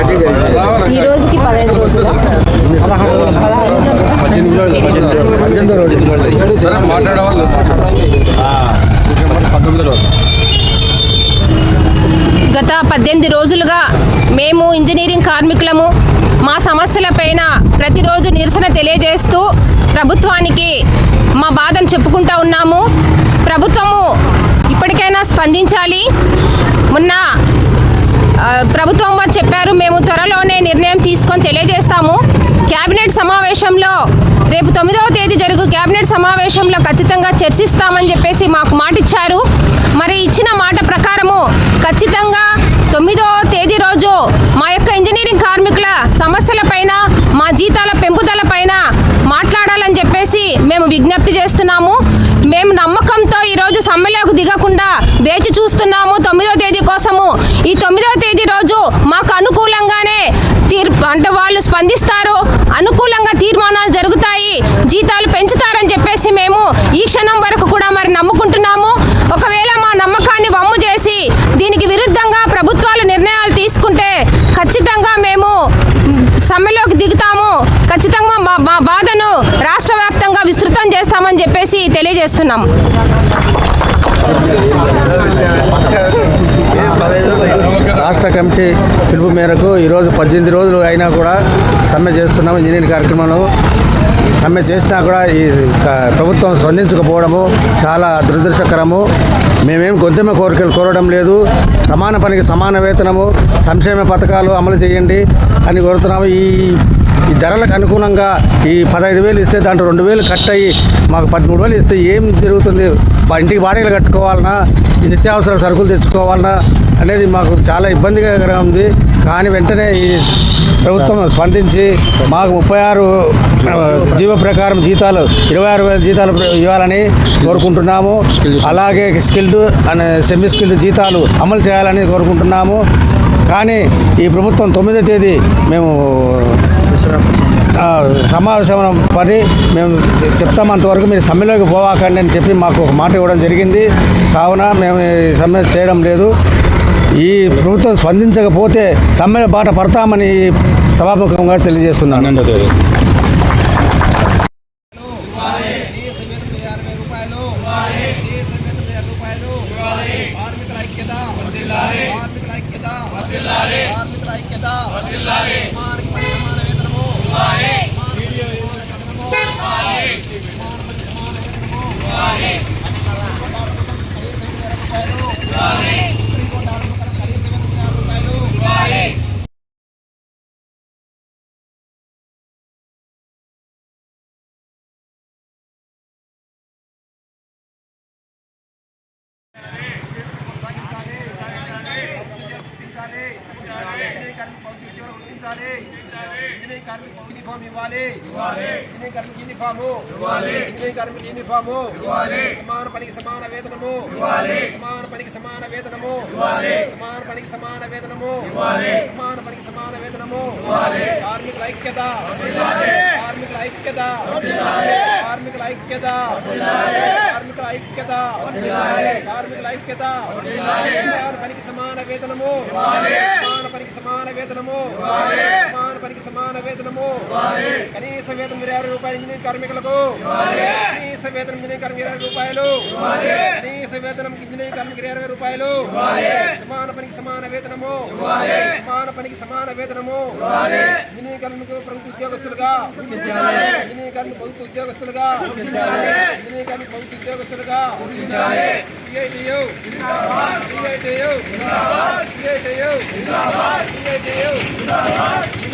ఈ రోజుకి పదహైదు రోజులు. గత పద్దెనిమిది రోజులుగా మేము ఇంజనీరింగ్ కార్మికులము మా సమస్యలపైన ప్రతిరోజు నిరసన తెలియజేస్తూ ప్రభుత్వానికి మా బాధను చెప్పుకుంటా ఉన్నాము. ప్రభుత్వము ఇప్పటికైనా స్పందించాలి. మొన్న ప్రభుత్వం వారు చెప్పారు మేము త్వరలోనే నిర్ణయం తీసుకొని తెలియజేస్తాము. కేబినెట్ సమావేశంలో రేపు తొమ్మిదవ తేదీ జరుగు కేబినెట్ సమావేశంలో ఖచ్చితంగా చర్చిస్తామని చెప్పేసి మాకు మాట ఇచ్చారు. మరి ఇచ్చిన మాట ప్రకారము ఖచ్చితంగా తొమ్మిదవ తేదీ రోజు మా యొక్క ఇంజనీరింగ్ కార్మికుల సమస్యలపైన మా జీతాల పెంపుదలపైన మాట్లాడాలని చెప్పేసి మేము విజ్ఞప్తి చేస్తున్నాము. మేము నమ్మకంతో ఈరోజు సమ్మెలోకి దిగకుండా వేచి చూస్తున్నాము. తొమ్మిదవ తేదీ కోసము ఈ తొమ్మిదవ తేదీ రోజు మాకు అనుకూలంగానే తీర్పు అంటే వాళ్ళు స్పందిస్తారు అనుకూలంగా తీర్మానాలు జరుగుతాయి జీతాలు పెంచుతారని చెప్పేసి మేము ఈ క్షణం వరకు కూడా మరి నమ్ముకుంటున్నాము. ఒకవేళ మా నమ్మకాన్ని వమ్ము చేసి దీనికి విరుద్ధంగా ప్రభుత్వాలు నిర్ణయాలు తీసుకుంటే ఖచ్చితంగా మేము సమ్మెలోకి దిగుతాము. ఖచ్చితంగా మా మా బాధను రాష్ట్ర వ్యాప్తంగా విస్తృతం చేస్తామని చెప్పేసి తెలియజేస్తున్నాం రాష్ట్ర కమిటీ పిలుపు మేరకు ఈరోజు పద్దెనిమిది రోజులు అయినా కూడా సమ్మె చేస్తున్నాము ఇంజనీరింగ్ కార్యక్రమంలో. సమ్మె చేసినా కూడా ఈ క- ప్రభుత్వం స్పందించకపోవడము చాలా దురదృష్టకరము. మేమేం గొంతెమ్మ కోరికలు కోరడం లేదు. సమాన పనికి సమాన వేతనము సంక్షేమ పథకాలు అమలు చేయండి అని కోరుతున్నాము. ఈ ఈ ధరలకు అనుగుణంగా ఈ పదహైదు వేలు ఇస్తే దాంట్లో రెండు వేలు కట్ అయ్యి మాకు పదమూడు వేలు ఇస్తే ఏం జరుగుతుంది? ఇంటికి బాడీలు కట్టుకోవాలన్నా ఈ నిత్యావసర సరుకులు తెచ్చుకోవాలన్నా అనేది మాకు చాలా ఇబ్బందికరంగా ఉంది. కానీ వెంటనే ఈ ప్రభుత్వం స్పందించి మాకు ముప్పై ఆరు జీవ ప్రకారం జీతాలు ఇరవై ఆరు వేల జీతాలు ఇవ్వాలని కోరుకుంటున్నాము. అలాగే స్కిల్డ్ అండ్ సెమీ స్కిల్డ్ జీతాలు అమలు చేయాలని కోరుకుంటున్నాము. కానీ ఈ ప్రభుత్వం తొమ్మిదో తేదీ మేము సమావేశం పడి మేము చెప్తామంతవరకు చెప్తాం అంతవరకు మీరు సమ్మెలోకి పోవాకండి అని చెప్పి మాకు ఒక మాట ఇవ్వడం జరిగింది. కావున మేము ఈ సమ్మె చేయడం లేదు. ఈ ప్రభుత్వం స్పందించకపోతే సమ్మె బాట పడతామని సభాముఖంగా తెలియజేస్తున్నాను. కార్మికుల ఐక్యత కార్మికుల ఐక్యత కార్మికుల ఐక్యత సమానకి పని సమాన వేతనము సమానకి సమాన వేతనము సమానకి సమాన వేతనము కనీస వేతనం యాభై రూపాయలు గుర్తించాలి ఇంజనీరింగ్ కార్మిక పౌరుల గుర్తించాలి ఇంజనీరింగ్ కార్మిక యూనిఫామ్ ఇవ్వాలి. ఇంజనీరింగ్ కార్మిక యూనిఫాము ఇంజనీరింగ్ కార్మిక యూనిఫాము సమాన పనికి సమాన వేతనము. సమాన పనికి సమాన వేతనము. సమాన పనికి సమాన వేతనము. సమాన పనికి సమాన వేతనము. కార్మికుల ఐక్యత. కార్మికుల ఐక్యత. కార్మికుల ఐక్యత. కార్మికుల ఐక్యత. కార్మికుల ఐక్యత. పనికి సమాన వేతనము. వేతనము సమాన సమాన వేతనము. కనీస వేతనం ఇరవై ఆరు రూపాయలు ఇంజనీర్ కార్మికులకు. కనీస వేతనం ఇంజనీర్ కార్మికులు ఇరవై రూపాయలు. కనీస వేతనం ఇంజనీర్ కార్మికులు ఇరవై రూపాయలు. సమాన పనికి సమాన వేతనము. సమాన పనికి సమాన వేతనము. ఇంజనీర్ కార్మికులు ప్రభుత్వ ఉద్యోగస్తులుగా. ఇంజనీర్ కార్మిక ప్రభుత్వ ఉద్యోగస్తులుగా. ఇంజనీర్ కార్మిక ప్రభుత్వ ఉద్యోగస్తులుగా. సిఐటియు. సిఐటియు. సిఐటియు. సిఐటియు.